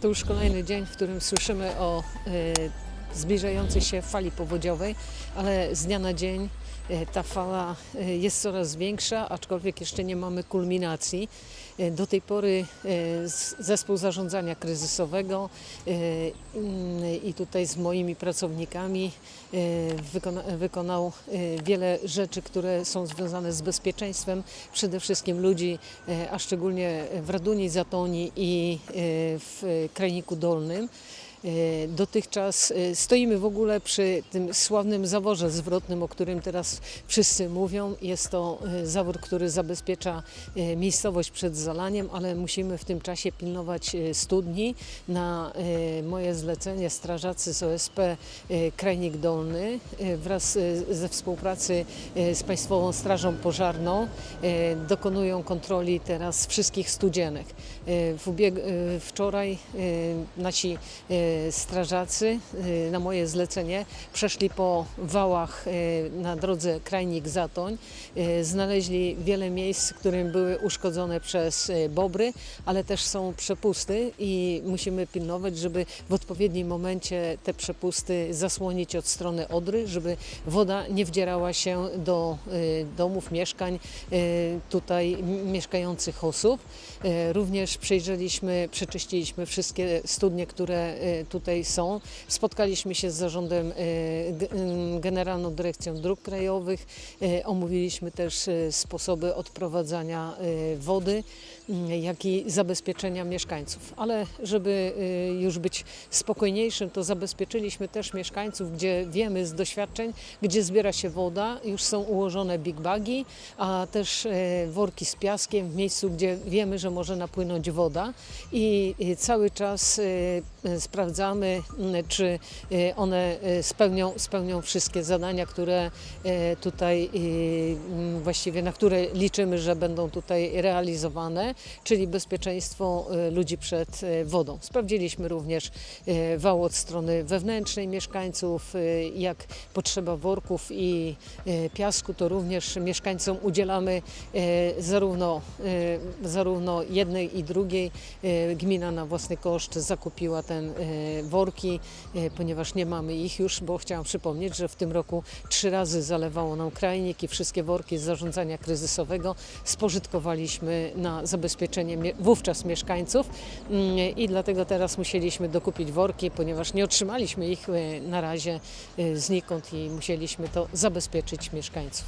To już kolejny dzień, w którym słyszymy o e, zbliżającej się fali powodziowej, ale z dnia na dzień e, ta fala e, jest coraz większa, aczkolwiek jeszcze nie mamy kulminacji. E, Do tej pory zespół zarządzania kryzysowego mm, i tutaj z moimi pracownikami wykona, wykonał wiele rzeczy, które są związane z bezpieczeństwem przede wszystkim ludzi, a szczególnie w Raduni, Zatoni i w Krajniku Dolnym. E, Dotychczas e, stoimy w ogóle przy tym sławnym zaworze zwrotnym, o którym teraz wszyscy mówią. Jest to e, zawór, który zabezpiecza miejscowość przed zalaniem, ale musimy w tym czasie pilnować studni. Na moje zlecenie strażacy z OSP Krajnik Dolny wraz ze współpracy z Państwową Strażą Pożarną dokonują kontroli teraz wszystkich studzienek. Wczoraj nasi strażacy e, na moje zlecenie przeszli po wałach e, na drodze Krajnik-Zatoń. Znaleźli wiele miejsc, którym były uszkodzone przez bobry, ale też są przepusty i musimy pilnować, żeby w odpowiednim momencie te przepusty zasłonić od strony Odry, żeby woda nie wdzierała się do domów, mieszkań tutaj mieszkających osób. Również przejrzeliśmy, przeczyściliśmy wszystkie studnie, które tutaj są. Spotkaliśmy się z zarządem, e, m, Generalną Dyrekcją Dróg Krajowych. E, Omówiliśmy też e, sposoby odprowadzania e, wody, m, jak i zabezpieczenia mieszkańców. Ale żeby e, już być spokojniejszym, to zabezpieczyliśmy też mieszkańców, gdzie wiemy z doświadczeń, gdzie zbiera się woda, już są ułożone big bagi, a też e, worki z piaskiem w miejscu, gdzie wiemy, że może napłynąć woda i cały czas e, e, sprawdzamy, m, czy e, one e, spełnią, spełnią wszystkie zadania, które e, tutaj e, m, właściwie na które liczymy, że będą tutaj realizowane, czyli bezpieczeństwo ludzi przed wodą. Sprawdziliśmy również wał od strony wewnętrznej mieszkańców, jak potrzeba worków i piasku, to również mieszkańcom udzielamy zarówno, zarówno jednej i drugiej. Gmina na własny koszt zakupiła ten worki, e, ponieważ nie mamy ich już, bo chciałam przypomnieć, że w tym roku trzy razy zalewało nam krajnik i wszystkie worki z zarządzania kryzysowego spożytkowaliśmy na zabezpieczenie wówczas mieszkańców Mm, i dlatego teraz musieliśmy dokupić worki, ponieważ nie otrzymaliśmy ich e, na razie e, znikąd i musieliśmy to zabezpieczyć mieszkańców.